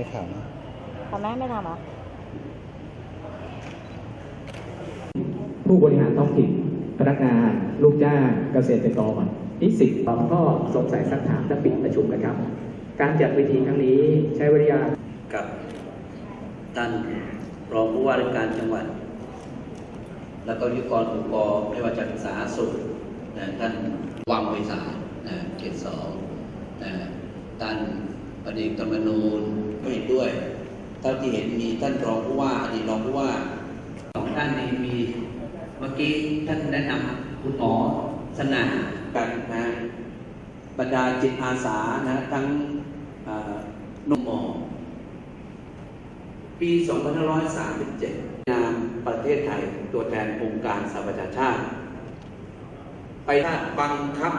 ไม่ขาวนะทำไหมไม่ทำเหรอผู้บริหารท้องถิ่นพนักงาน ลูกจ้างเกษตรกรนิสิตก็สงสัยสักถามและปิดประชุมนะครับ การจัดเวทีครั้งนี้ใช้วิทยากับท่านรองผู้ว่าราชการจังหวัด แล้วก็วิกรองค์กรไม่ว่าจะสาธารณสุขนะท่านวังไวสารนะเขตสองนะท่านประเด็กธรรมนูญก็เห็น ด้วย เท่าที่เห็นมีท่านรองผู้ว่าอดีตรองผู้ว่าสองท่านนี้มีเมื่อกี้ท่านแนะนำคุณหมอสนั่นกันนะบรรดาจิตอาสานะทั้งนุ่มหมอปี 2537 นามประเทศไทยตัวแทนองค์การสหประชาชาติ ไปบังคับ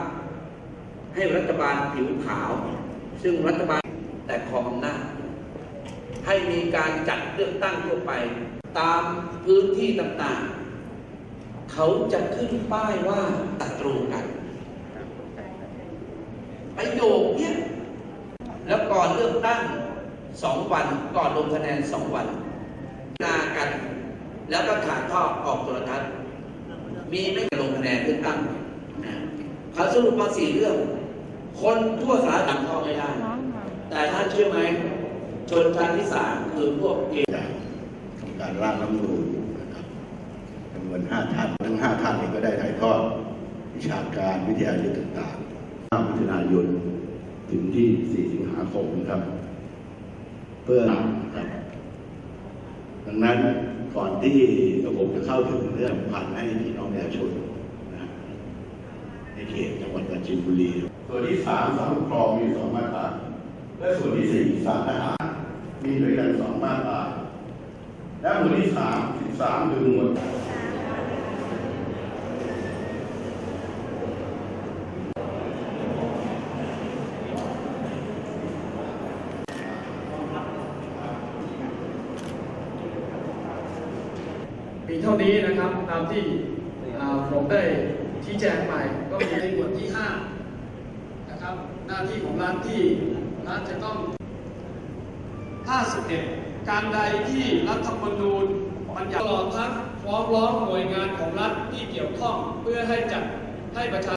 ให้รัฐบาลผิวขาว ซึ่งรัฐบาลแต่ครองอำนาจ ให้มีการจัดเลือกตั้งทั่วไป ตามพื้นที่ต่างๆ เขาจะขึ้นป้ายว่าศัตรูกันประโยคเนี้ยแล้วก่อนเลือกตั้งสองวันก่อนลงคะแนนสองวันนากัน แล้วก็ถ่ายทอดออกโทรทัศน์มีไม่ลงคะแนนเลือกตั้งเขาสรุปมาสี่เรื่อง คนทั่วสารต่างเข้าไม่ได้ แต่ท่านเชื่อไหม ชนชั้นที่สามคือพวกเกย์จาการร่างรัฐมนูญนะครับจำนวนห้าท่านทั้งห้าท่านนี้ก็ได้ถ่ายทอดวิชาการวิทยายุทธต่างๆ5มิถุนายนถึงที่ 4 สิงหาคมนะครับ เพื่อนะครับ ดังนั้นก่อนที่ระบบจะเข้าถึงเรื่องพันให้พี่น้องประชาชนนะในเขตจังหวัดปราจีนบุรี ส่วนที่สามสารปกครองมีสองมาตราและส่วนที่สี่สารทหาร ด้วยกันสองมาตราและหมวดที่สามสิบสามคือหมวดมีเท่านี้นะครับตามที่ผมได้ชี้แจงไปก็มีในหมวดที่5นะครับหน้าที่ของรัฐที่รัฐจะต้อง 51 การใดที่รัฐธรรมนูญบัญญัติตลอดทั้งฟ้องร้องหน่วยงานของรัฐที่เกี่ยวข้องเพื่อให้จัดให้ประชา